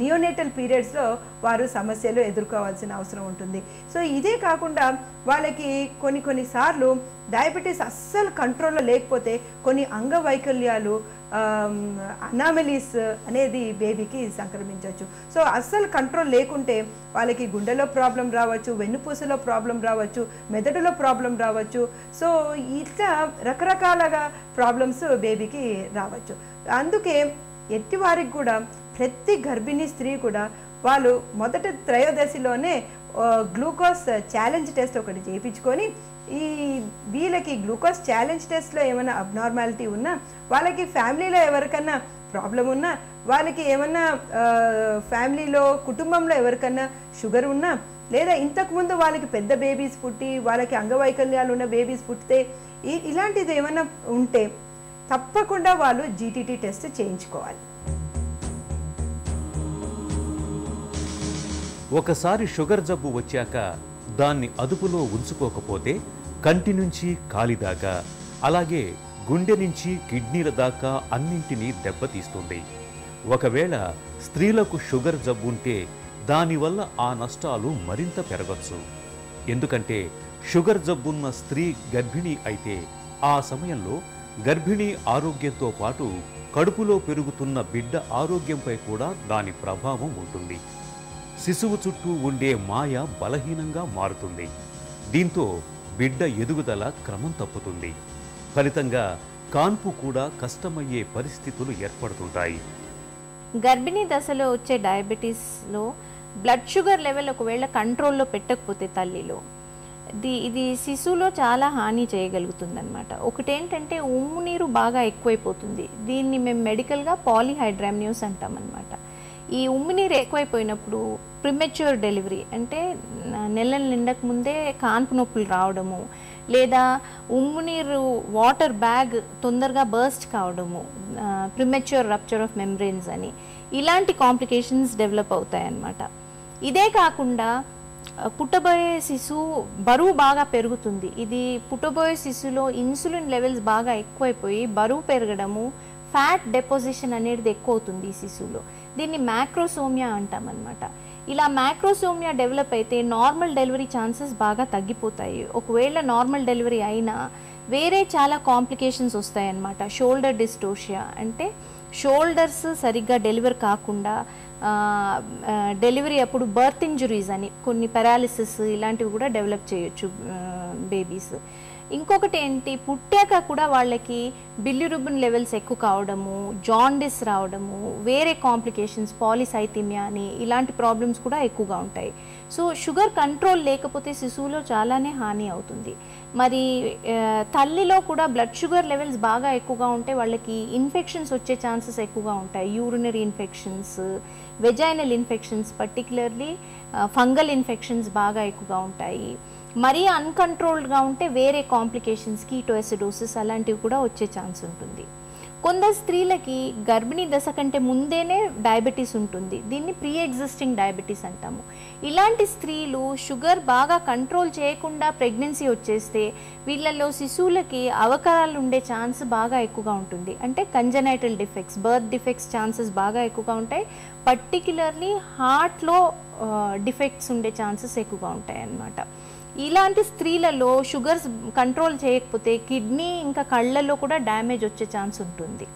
Neonatal పీరియడ్స్లో వారు సమస్యలు ఎదుర్కోవాల్సిన అవసరం ఉంటుంది. సో ఇదే కాకుండా వాళ్ళకి కొన్ని కొన్నిసార్లు డయాబెటీస్ అస్సలు కంట్రోల్లో లేకపోతే కొన్ని అంగవైకల్యాలు అనామలీస్ అనేది బేబీకి సంక్రమించవచ్చు. సో అస్సలు కంట్రోల్ లేకుంటే వాళ్ళకి గుండెలో ప్రాబ్లం రావచ్చు వెన్నుపూసలో ప్రాబ్లం రావచ్చు మెదడులో ప్రాబ్లం రావచ్చు. సో ఇట్లా రకరకాలుగా ప్రాబ్లమ్స్ బేబీకి రావచ్చు. అందుకే ఎట్టి వారికి కూడా ప్రతి గర్భిణీ స్త్రీ కూడా వాళ్ళు మొదటి త్రయోదశిలోనే గ్లూకోజ్ ఛాలెంజ్ టెస్ట్ ఒకటి చేయించుకొని ఈ వీళ్ళకి గ్లూకోజ్ ఛాలెంజ్ టెస్ట్లో ఏమైనా అబ్నార్మాలిటీ ఉన్నా వాళ్ళకి ఫ్యామిలీలో ఎవరికన్నా ప్రాబ్లం ఉన్నా వాళ్ళకి ఏమన్నా ఫ్యామిలీలో కుటుంబంలో ఎవరికన్నా షుగర్ ఉన్నా లేదా ఇంతకుముందు వాళ్ళకి పెద్ద బేబీస్ పుట్టి వాళ్ళకి అంగవైకల్యాలు ఉన్న బేబీస్ పుట్టితే ఇలాంటిది ఏమైనా ఉంటే తప్పకుండా వాళ్ళు జీటీటీ టెస్ట్ చేయించుకోవాలి. ఒకసారి షుగర్ జబ్బు వచ్చాక దాన్ని అదుపులో ఉంచుకోకపోతే కంటి నుంచి కాలి దాకా అలాగే గుండె నుంచి కిడ్నీల దాకా అన్నింటినీ దెబ్బతీస్తుంది. ఒకవేళ స్త్రీలకు షుగర్ జబ్బుంటే దానివల్ల ఆ నష్టాలు మరింత పెరగచ్చు. ఎందుకంటే షుగర్ జబ్బున్న స్త్రీ గర్భిణీ అయితే ఆ సమయంలో గర్భిణీ ఆరోగ్యంతో పాటు కడుపులో పెరుగుతున్న బిడ్డ ఆరోగ్యంపై కూడా దాని ప్రభావం ఉంటుంది. శిశువు చుట్టూ ఉండే మాయ బలహీనంగా మారుతుంది. దీంతో బిడ్డ ఎదుగుదల క్రమం తప్పుతుంది. ఫలితంగా కాన్పు కూడా కష్టమయ్యే పరిస్థితులు ఏర్పడుతుంటాయి. గర్భిణీ దశలో వచ్చే డయాబెటీస్లో బ్లడ్ షుగర్ లెవెల్ ఒకవేళ కంట్రోల్లో పెట్టకపోతే తల్లిలో ఇది ఇది శిశువులో చాలా హాని చేయగలుగుతుందన్నమాట. ఒకటేంటంటే ఉమ్ము నీరు బాగా ఎక్కువైపోతుంది. దీన్ని మేము మెడికల్గా పాలిహైడ్రామ్యూస్ అంటామన్నమాట. ఈ ఉమ్మినీరు ఎక్కువైపోయినప్పుడు ప్రిమెచ్యూర్ డెలివరీ అంటే న- నెలలు నిండక ముందే కాన్పు నొప్పులు రావడము లేదా ఉమ్ము నీరు వాటర్ బ్యాగ్ తొందరగా బర్స్ట్ కావడము ప్రిమెచ్యూర్ రప్చర్ ఆఫ్ మెమ్బ్రెయిన్స్ అని. ఇలాంటి కాంప్లికేషన్స్ డెవలప్ అవుతాయన్నమాట. ఇదే కాకుండా పుట్టబోయే శిశువు బరువు బాగా పెరుగుతుంది. ఇది పుట్టబోయే శిశువులో ఇన్సులిన్ లెవెల్స్ బాగా ఎక్కువైపోయి బరువు పెరగడము ఫ్యాట్ డెపోజిషన్ అనేది ఎక్కువ అవుతుంది ఈ శిశువులో. దీన్ని మ్యాక్రోసోమియా అంటామన్నమాట. ఇలా మ్యాక్రోసోమియా డెవలప్ అయితే నార్మల్ డెలివరీ ఛాన్సెస్ బాగా తగ్గిపోతాయి. ఒకవేళ నార్మల్ డెలివరీ అయినా వేరే చాలా కాంప్లికేషన్స్ వస్తాయన్నమాట. షోల్డర్ డిస్టోషియా అంటే షోల్డర్స్ సరిగ్గా డెలివర్ కాకుండా డెలివరీ అప్పుడు బర్త్ ఇంజురీస్ అని కొన్ని పెరాలిసిస్ ఇలాంటివి కూడా డెవలప్ చేయొచ్చు బేబీస్. ఇంకొకటి ఏంటి పుట్టాక కూడా వాళ్ళకి బిల్లిరుబిన్ లెవెల్స్ ఎక్కువ కావడము జాండిస్ రావడము వేరే కాంప్లికేషన్స్ పాలిసైథిమియా అని ఇలాంటి ప్రాబ్లమ్స్ కూడా ఎక్కువగా ఉంటాయి. సో షుగర్ కంట్రోల్ లేకపోతే శిశువులో చాలానే హాని అవుతుంది. మరి తల్లిలో కూడా బ్లడ్ షుగర్ లెవెల్స్ బాగా ఎక్కువగా ఉంటే వాళ్ళకి ఇన్ఫెక్షన్స్ వచ్చే ఛాన్సెస్ ఎక్కువగా ఉంటాయి. Urinary infections vaginal infections particularly fungal infections బాగా ఎక్కువగా ఉంటాయి. మరీ అన్కంట్రోల్డ్గా ఉంటే వేరే కాంప్లికేషన్స్ కీటోఎసిడోసిస్ అలాంటివి కూడా వచ్చే ఛాన్స్ ఉంటుంది. కొందరు స్త్రీలకి గర్భిణీ దశ కంటే ముందేనే డయాబెటీస్ ఉంటుంది. దీన్ని ప్రీ ఎగ్జిస్టింగ్ డయాబెటీస్ అంటాము. ఇలాంటి స్త్రీలు షుగర్ బాగా కంట్రోల్ చేయకుండా ప్రెగ్నెన్సీ వచ్చేస్తే వీళ్ళల్లో శిశువులకి అవకరాలు ఉండే ఛాన్స్ బాగా ఎక్కువగా ఉంటుంది. అంటే congenital defects birth defects chances బాగా ఎక్కువగా ఉంటాయి. పర్టిక్యులర్లీ హార్ట్లో డిఫెక్ట్స్ ఉండే ఛాన్సెస్ ఎక్కువగా ఉంటాయి అన్నమాట ఇలాంటి స్త్రీలలో షుగర్స్ కంట్రోల్ చేయకపోతే కిడ్నీ ఇంకా కళ్ళల్లో కూడా డ్యామేజ్ వచ్చే ఛాన్స్ ఉంటుంది.